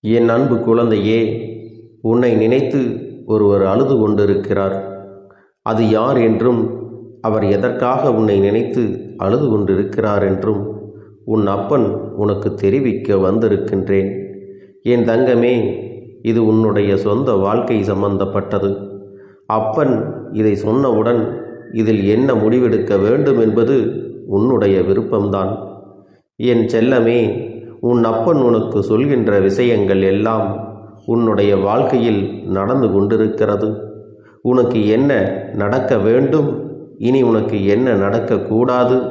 என் அன்பு குழந்தையே உன்னை நினைத்து ஒருவர் அழுது கொண்டிருக்கிறார். அது யார் என்றும் அவர் எதற்காக உன்னை நினைத்து அழுது கொண்டிருக்கிறார் என்றும் உன் அப்பன் உனக்கு தெரிவிக்க வந்திருக்கின்றேன். என் தங்கமே இது உன்னுடைய சொந்த வாழ்க்கை சம்பந்தப்பட்டது. அப்பன் இதை சொன்னவுடன் இதில் என்ன முடிவெடுக்க வேண்டும் என்பது உன்னுடைய விருப்பம்தான். என் செல்லமே உன் அப்பன் உனக்கு சொல்கின்ற விஷயங்கள் எல்லாம் உன்னுடைய வாழ்க்கையில் நடந்து கொண்டிருக்கிறது. உனக்கு என்ன நடக்க வேண்டும்? இனி உனக்கு என்ன நடக்கக்கூடாது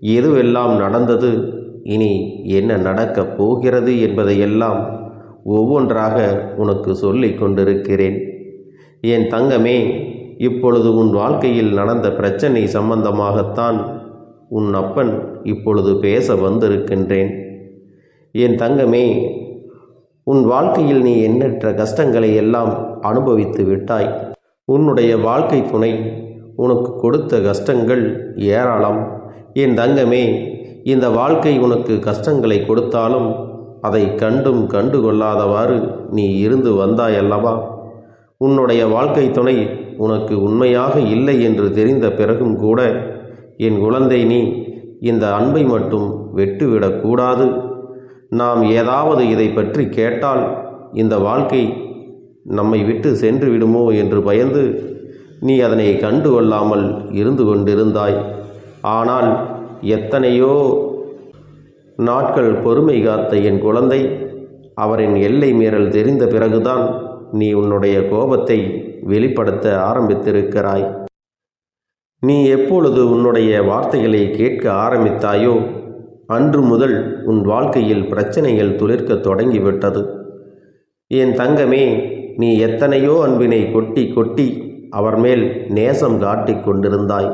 எதுவெல்லாம் நடந்தது? இனி என்ன நடக்கப் போகிறது என்பதையெல்லாம் ஒவ்வொன்றாக உனக்கு சொல்லி கொண்டிருக்கிறேன். என் தங்கமே இப்பொழுது உன் வாழ்க்கையில் நடந்த பிரச்சனை சம்பந்தமாகத்தான் உன் அப்பன் இப்பொழுது பேச வந்திருக்கின்றேன். என் தங்கமே உன் வாழ்க்கையில் நீ எண்ணற்ற கஷ்டங்களை எல்லாம் அனுபவித்து விட்டாய். உன்னுடைய வாழ்க்கை துணை உனக்கு கொடுத்த கஷ்டங்கள் ஏராளம். என் தங்கமே இந்த வாழ்க்கை உனக்கு கஷ்டங்களை கொடுத்தாலும் அதை கண்டும் கண்டு கொள்ளாதவாறு நீ இருந்து வந்தாய் அல்லவா உன்னுடைய வாழ்க்கை துணை உனக்கு உண்மையாக இல்லை என்று தெரிந்த பிறகும் கூட என் குழந்தை நீ இந்த அன்பை மட்டும் வெட்டுவிடக்கூடாது. நாம் ஏதாவது இதை பற்றி கேட்டால் இந்த வாழ்க்கை நம்மை விட்டு சென்று விடுமோ என்று பயந்து நீ அதனை கண்டு கொள்ளாமல் இருந்து கொண்டிருந்தாய். ஆனால் எத்தனையோ நாட்கள் பொறுமை காத்த என் குழந்தை அவரின் எல்லை மீறல் தெரிந்த பிறகுதான் நீ உன்னுடைய கோபத்தை வெளிப்படுத்த ஆரம்பித்திருக்கிறாய். நீ எப்பொழுது உன்னுடைய வார்த்தைகளை கேட்க ஆரம்பித்தாயோ அன்று முதல் உன் வாழ்க்கையில் பிரச்சனைகள் துளிர்க்க தொடங்கிவிட்டது. என் தங்கமே நீ எத்தனையோ அன்பினை கொட்டி கொட்டி அவர் மேல் நேசம் காட்டிக் கொண்டிருந்தாய்.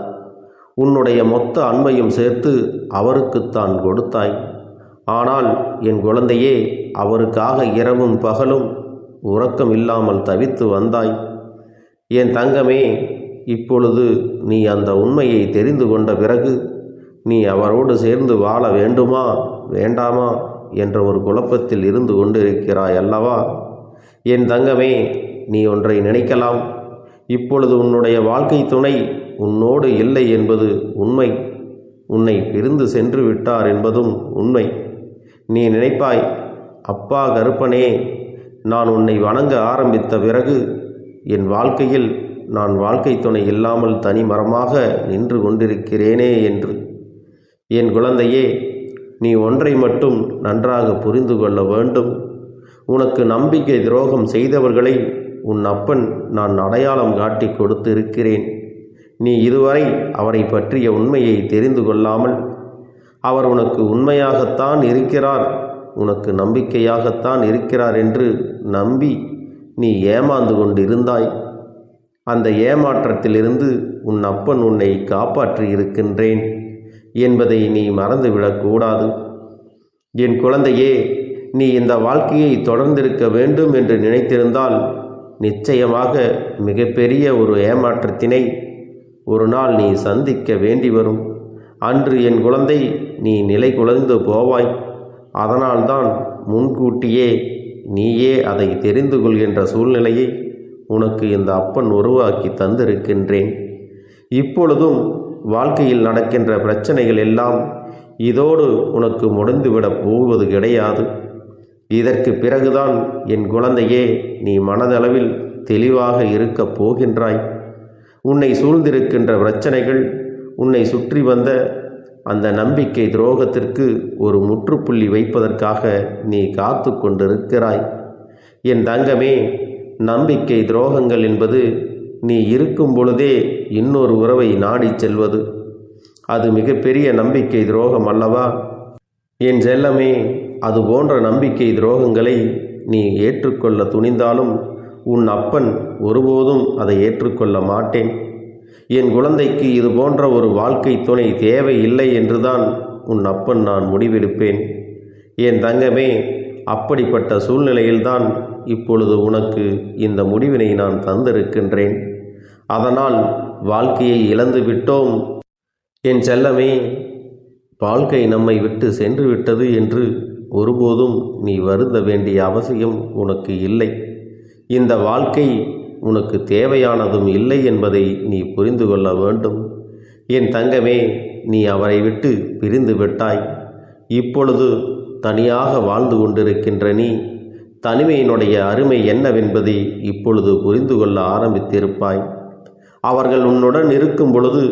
உன்னுடைய மொத்த அன்பையும் சேர்த்து அவருக்குத்தான் கொடுத்தாய். ஆனால் என் குழந்தையே அவருக்காக இரவும் பகலும் உறக்கம் இல்லாமல் தவித்து வந்தாய். என் தங்கமே இப்பொழுது நீ அந்த உண்மையை தெரிந்து கொண்ட பிறகு நீ அவரோடு சேர்ந்து வாழ வேண்டுமா? வேண்டாமா? என்ற ஒரு குழப்பத்தில் இருந்து கொண்டிருக்கிறாய் அல்லவா? என் தங்கமே நீ ஒன்றை நினைக்கலாம். இப்பொழுது உன்னுடைய வாழ்க்கை துணை உன்னோடு இல்லை என்பது உண்மை. உன்னை பிரிந்து சென்று விட்டார் என்பதும் உண்மை. நீ நினைப்பாய் அப்பா கருப்பனே நான் உன்னை வணங்க ஆரம்பித்த பிறகு என் வாழ்க்கையில் நான் வாழ்க்கை துணை இல்லாமல் தனிமரமாக நின்று கொண்டிருக்கிறேனே என்று. என் குழந்தையே நீ ஒன்றை மட்டும் நன்றாக புரிந்து கொள்ள வேண்டும். உனக்கு நம்பிக்கை துரோகம் செய்தவர்களை உன் அப்பன் நான் அடையாளம் காட்டி கொடுத்து இருக்கிறேன் நீ இதுவரை அவரை பற்றிய உண்மையை தெரிந்து கொள்ளாமல் அவர் உனக்கு உண்மையாகத்தான் இருக்கிறார் உனக்கு நம்பிக்கையாகத்தான் இருக்கிறார் என்று நம்பி நீ ஏமாந்து கொண்டிருந்தாய். அந்த ஏமாற்றத்திலிருந்து உன் அப்பன் உன்னை காப்பாற்றி இருக்கின்றேன் என்பதை நீ மறந்துவிடக்கூடாது என் குழந்தையே நீ இந்த வாழ்க்கையை தொடர்ந்திருக்க வேண்டும் என்று நினைத்திருந்தால் நிச்சயமாக மிகப்பெரிய ஒரு ஏமாற்றத்தினை ஒரு நாள் நீ சந்திக்க வேண்டி வரும். அன்று என் குழந்தை நீ நிலை குலைந்து போவாய். அதனால்தான் முன்கூட்டியே நீயே அதை தெரிந்து கொள்கின்ற சூழ்நிலையை உனக்கு இந்த அப்பன் உருவாக்கி தந்திருக்கின்றேன். இப்பொழுதும் வாழ்க்கையில் நடக்கின்ற பிரச்சனைகள் எல்லாம் இதோடு உனக்கு முடிந்துவிடப் போவது கிடையாது. இதற்கு பிறகுதான் என் குழந்தையே நீ மனதளவில் தெளிவாக இருக்கப் போகின்றாய். உன்னை சூழ்ந்திருக்கின்ற பிரச்சனைகள் உன்னை சுற்றி வந்த அந்த நம்பிக்கை துரோகத்திற்கு ஒரு முற்றுப்புள்ளி வைப்பதற்காக நீ காத்து கொண்டிருக்கிறாய். என் தங்கமே நம்பிக்கை துரோகங்கள் என்பது நீ இருக்கும் பொழுதே இன்னொரு உறவை நாடிச் செல்வது. அது மிகப்பெரிய நம்பிக்கை துரோகம் அல்லவா? என் செல்லமே அது போன்ற நம்பிக்கை துரோகங்களை நீ ஏற்றுக்கொள்ள துணிந்தாலும் உன் அப்பன் ஒருபோதும் அதை ஏற்றுக்கொள்ள மாட்டேன். என் குழந்தைக்கு இது போன்ற ஒரு வாழ்க்கை துணை தேவை இல்லை என்றுதான் உன் அப்பன் நான் முடிவெடுப்பேன். என் தங்கமே அப்படிப்பட்ட சூழ்நிலையில்தான் இப்பொழுது உனக்கு இந்த முடிவினை நான் தந்திருக்கின்றேன். அதனால் வாழ்க்கையை இழந்து விட்டோம். என் செல்லமே வாழ்க்கை நம்மை விட்டு சென்று விட்டது என்று ஒருபோதும் நீ வருந்த வேண்டிய அவசியம் உனக்கு இல்லை. இந்த வாழ்க்கை உனக்கு தேவையானதும் இல்லை என்பதை நீ புரிந்து கொள்ள வேண்டும். என் தங்கமே நீ அவரை விட்டு பிரிந்து விட்டாய். இப்பொழுது தனியாக வாழ்ந்து கொண்டிருக்கின்ற நீ தனிமையினுடைய அருமை என்னவென்பதை இப்பொழுது புரிந்து கொள்ள ஆரம்பித்திருப்பாய். அவர்கள் உன்னுடன் இருக்கும் பொழுது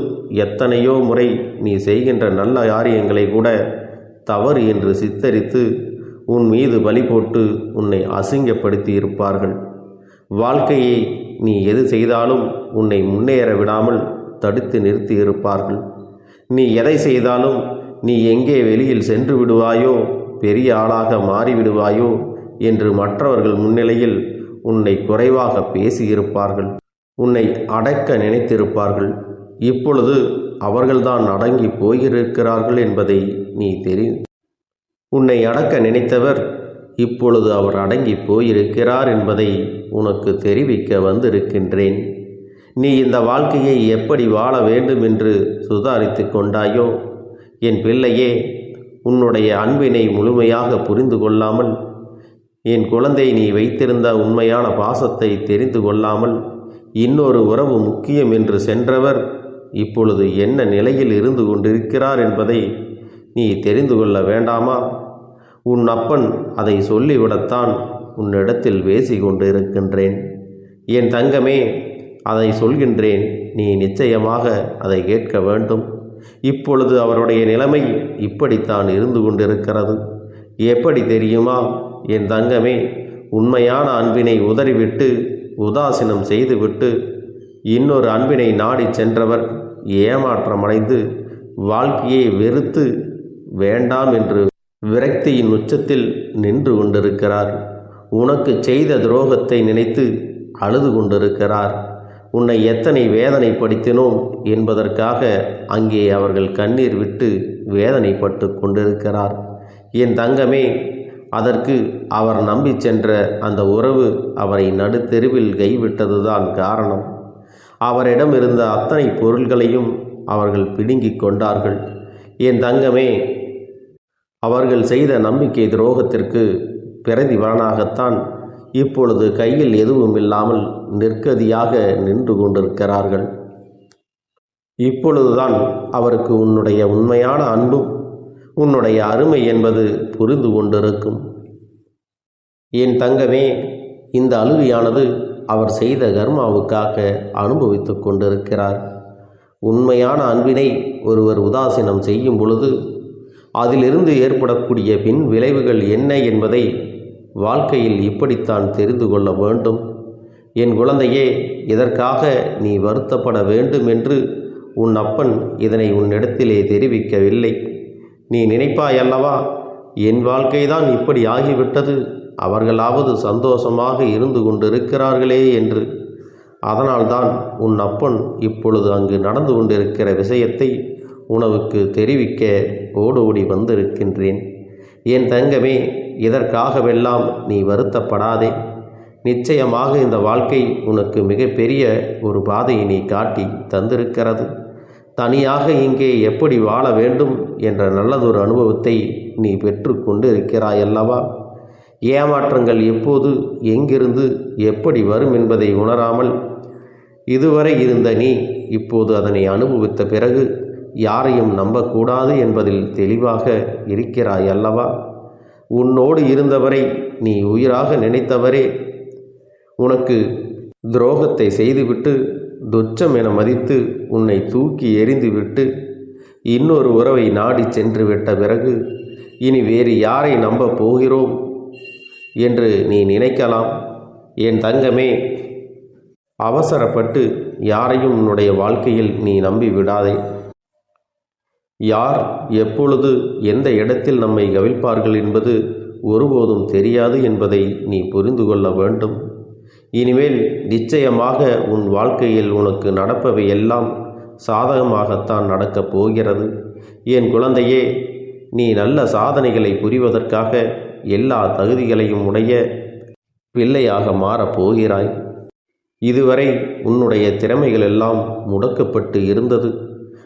எத்தனையோ முறை நீ செய்கின்ற நல்ல காரியங்களை கூட தவறு என்று சித்தரித்து உன் மீது பலி போட்டு உன்னை அசிங்கப்படுத்தி இருப்பார்கள் வாழ்க்கையை நீ எது செய்தாலும் உன்னை முன்னேற விடாமல் தடுத்து நிறுத்தி இருப்பார்கள் நீ எதை செய்தாலும் நீ எங்கே வெளியில் சென்று விடுவாயோ பெரிய ஆளாக மாறிவிடுவாயோ என்று மற்றவர்கள் முன்னிலையில் உன்னை குறைவாக பேசியிருப்பார்கள். உன்னை அடக்க நினைத்திருப்பார்கள். இப்பொழுது அவர்கள்தான் அடங்கி போயிருக்கிறார்கள் என்பதை நீ தெரி உன்னை அடக்க நினைத்தவர் இப்பொழுது அவர் அடங்கி போயிருக்கிறார் என்பதை உனக்கு தெரிவிக்க வந்திருக்கின்றேன். நீ இந்த வாழ்க்கையை எப்படி வாழ வேண்டும் என்று சுதாரித்து கொண்டாயோ? என் பிள்ளையே உன்னுடைய அன்பினை முழுமையாக புரிந்து கொள்ளாமல் என் குழந்தை நீ வைத்திருந்த உண்மையான பாசத்தை தெரிந்து கொள்ளாமல் இன்னொரு உறவு முக்கியம் என்று சென்றவர் இப்பொழுது என்ன நிலையில் இருந்து கொண்டிருக்கிறார் என்பதை நீ தெரிந்து கொள்ள வேண்டாமா? உன் அப்பன் அதை சொல்லிவிடத்தான் உன்னிடத்தில் பேசி கொண்டிருக்கின்றேன் என் தங்கமே அதை சொல்கின்றேன். நீ நிச்சயமாக அதை கேட்க வேண்டும். இப்பொழுது அவருடைய நிலைமை இப்படித்தான் இருந்து கொண்டிருக்கிறது. எப்படி தெரியுமா? என் தங்கமே உண்மையான அன்பினை உதறிவிட்டு உதாசீனம் செய்துவிட்டு இன்னொரு அன்பினை நாடி சென்றவர் ஏமாற்றமடைந்து வாழ்க்கையை வெறுத்து வேண்டாம் என்று விரக்தியின் உச்சத்தில் நின்று கொண்டிருக்கிறார். உனக்கு செய்த துரோகத்தை நினைத்து அழுது கொண்டிருக்கிறார். உன்னை எத்தனை வேதனைப்படுத்தினோம் என்பதற்காக அங்கே அவர்கள் கண்ணீர் விட்டு வேதனைப்பட்டு கொண்டிருக்கிறார். என் தங்கமே அதற்கு அவர் நம்பி சென்ற அந்த உறவு அவரை நடுத்தெருவில் கைவிட்டதுதான் காரணம். அவரிடம் இருந்த அத்தனை பொருள்களையும் அவர்கள் பிடுங்கிக் கொண்டார்கள். என் தங்கமே அவர்கள் செய்த நம்பிக்கை துரோகத்திற்கு பிரதிபலனாகத்தான் இப்பொழுது கையில் எதுவும் இல்லாமல் நிற்கதியாக நின்று கொண்டிருக்கிறார்கள். இப்பொழுதுதான் அவருக்கு உன்னுடைய உண்மையான அன்பும் உன்னுடைய அருமை என்பது புரிந்து கொண்டிருக்கும். என் தங்கமே இந்த அழுகையானது அவர் செய்த கர்மாவுக்காக அனுபவித்து கொண்டிருக்கிறார். உண்மையான அன்பினை ஒருவர் உதாசீனம் செய்யும் பொழுது அதிலிருந்து ஏற்படக்கூடிய பின் விளைவுகள் என்ன என்பதை வாழ்க்கையில் இப்படித்தான் தெரிந்து கொள்ள வேண்டும். என் குழந்தையே இதற்காக நீ வருத்தப்பட வேண்டும் என்று உன் அப்பன் இதனை உன்னிடத்திலே தெரிவிக்கவில்லை. நீ நினைப்பாயல்லவா என் வாழ்க்கைதான் இப்படி ஆகிவிட்டது. அவர்களாவது சந்தோஷமாக இருந்து கொண்டிருக்கிறார்களே என்று. அதனால்தான் உன் அப்பன் இப்பொழுது அங்கு நடந்து கொண்டிருக்கிற விஷயத்தை உனவுக்கு தெரிவிக்க ஓடோடி வந்திருக்கின்றேன். என் தங்கமே இதற்காகவெல்லாம் நீ வருத்தப்படாதே. நிச்சயமாக இந்த வாழ்க்கை உனக்கு மிகப்பெரிய ஒரு பாதையை நீ காட்டி தந்திருக்கிறது. தனியாக இங்கே எப்படி வாழ வேண்டும் என்ற நல்லதொரு அனுபவத்தை நீ பெற்றுக்கொண்டு இருக்கிறாய் அல்லவா ஏமாற்றங்கள் எப்போது எங்கிருந்து எப்படி வரும் என்பதை உணராமல் இதுவரை இருந்த நீ இப்போது அதனை அனுபவித்த பிறகு யாரையும் நம்பக்கூடாது என்பதில் தெளிவாக இருக்கிறாய் அல்லவா உன்னோடு இருந்தவரை நீ உயிராக நினைத்தவரே. உனக்கு துரோகத்தை செய்துவிட்டு துச்சம் என மதித்து உன்னை தூக்கி எறிந்துவிட்டு இன்னொரு உறவை நாடி சென்று விட்ட பிறகு இனி வேறு யாரை நம்ப போகிறோம் என்று நீ நினைக்கலாம். என் தங்கமே அவசரப்பட்டு யாரையும் உன்னுடைய வாழ்க்கையில் நீ நம்பி விடாதே. யார் எப்பொழுது எந்த இடத்தில் நம்மை கவிழ்ப்பார்கள் என்பது ஒருபோதும் தெரியாது என்பதை நீ புரிந்து கொள்ள வேண்டும். இனிமேல் நிச்சயமாக உன் வாழ்க்கையில் உனக்கு நடப்பவை எல்லாம் சாதகமாகத்தான் நடக்கப் போகிறது. என் குழந்தையே நீ நல்ல சாதனைகளை புரிவதற்காக எல்லா தகுதிகளையும் உடைய பிள்ளையாக மாறப் போகிறாய். இதுவரை உன்னுடைய திறமைகள் எல்லாம் முடக்கப்பட்டு இருந்தது.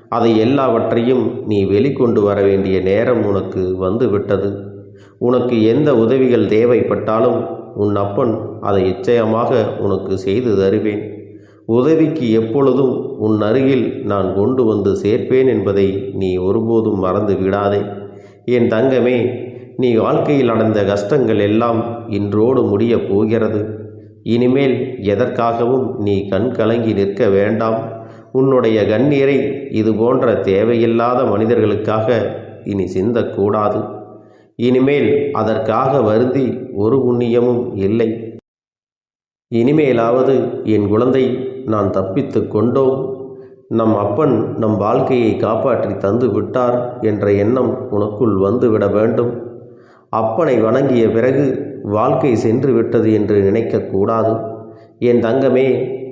அதை எல்லாவற்றையும் நீ வெளிக்கொண்டு வர வேண்டிய நேரம் உனக்கு வந்துவிட்டது. உனக்கு எந்த உதவிகள் தேவைப்பட்டாலும் உன் அப்பன் அதை நிச்சயமாக உனக்கு செய்து தருவேன். உதவிக்கு எப்பொழுதும் உன் அருகில் நான் கொண்டு வந்து சேர்ப்பேன் என்பதை நீ ஒருபோதும் மறந்து விடாதே. என் தங்கமே நீ வாழ்க்கையில் அடைந்த கஷ்டங்கள் எல்லாம் இன்றோடு முடியப் போகிறது. இனிமேல் எதற்காகவும் நீ கண் கலங்கி நிற்க வேண்டாம். உன்னுடைய கண்ணீரை இது போன்ற தேவையில்லாத மனிதர்களுக்காக இனி சிந்தக்கூடாது. இனிமேல் அதற்காக வருந்தி ஒரு புண்ணியமும் இல்லை. இனிமேலாவது என் குழந்தை நான் தப்பித்து கொண்டோம். நம் அப்பன் நம் வாழ்க்கையை காப்பாற்றி தந்து விட்டார் என்ற எண்ணம் உனக்குள் வந்துவிட வேண்டும். அப்பனை வணங்கிய பிறகு வாழ்க்கை சென்று விட்டது என்று நினைக்கக்கூடாது என் தங்கமே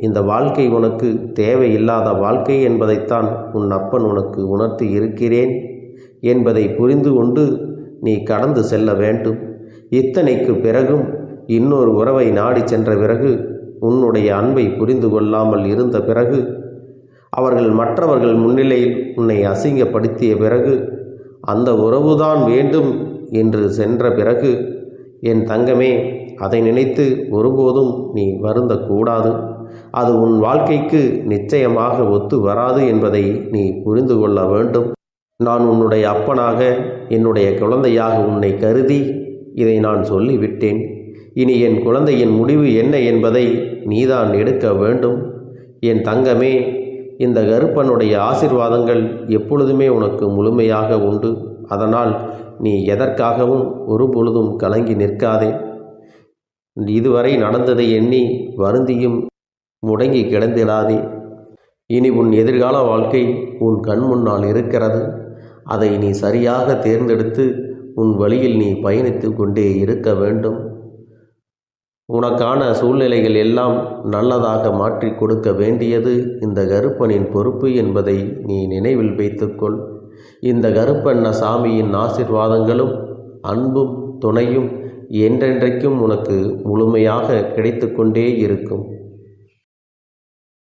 இந்த வாழ்க்கை உனக்கு தேவையில்லாத வாழ்க்கை என்பதைத்தான் உன் அப்பன் உனக்கு உணர்த்தி இருக்கிறேன் என்பதை புரிந்து கொண்டு நீ கடந்து செல்ல வேண்டும். இத்தனைக்கு பிறகும் இன்னொரு உறவை நாடி சென்ற பிறகு உன்னுடைய அன்பை புரிந்து கொள்ளாமல் இருந்த பிறகு அவர்கள் மற்றவர்கள் முன்னிலையில் உன்னை அசிங்கப்படுத்திய பிறகு அந்த உறவுதான் வேண்டும் என்று சென்ற பிறகு என் தங்கமே அதை நினைத்து ஒருபோதும் நீ வருந்தக்கூடாது. அது உன் வாழ்க்கைக்கு நிச்சயமாக ஒத்து வராது என்பதை நீ புரிந்து கொள்ள வேண்டும். நான் உன்னுடைய அப்பனாக என்னுடைய குழந்தையாக உன்னை கருதி இதை நான் சொல்லிவிட்டேன். இனி என் குழந்தையின் முடிவு என்ன என்பதை நீதான் எடுக்க வேண்டும். என் தங்கமே இந்த கருப்பனுடைய ஆசிர்வாதங்கள் எப்பொழுதுமே உனக்கு முழுமையாக உண்டு. அதனால் நீ எதற்காகவும் ஒரு பொழுதும் கலங்கி நிற்காதே. இதுவரை நடந்ததை எண்ணி வருந்தியும் முடங்கி கிடந்திடாதே. இனி உன் எதிர்கால வாழ்க்கை உன் கண் முன்னால் இருக்கிறது. அதை நீ சரியாக தேர்ந்தெடுத்து உன் வழியில் நீ பயணித்து கொண்டே இருக்க வேண்டும். உனக்கான சூழ்நிலைகள் எல்லாம் நல்லதாக மாற்றி கொடுக்க வேண்டியது இந்த கருப்பனின் பொறுப்பு என்பதை நீ நினைவில் வைத்துக்கொள். இந்த கருப்பண்ண சாமியின் ஆசிர்வாதங்களும் அன்பும் துணையும் என்றென்றைக்கும் உனக்கு முழுமையாக கிடைத்து கொண்டே இருக்கும்.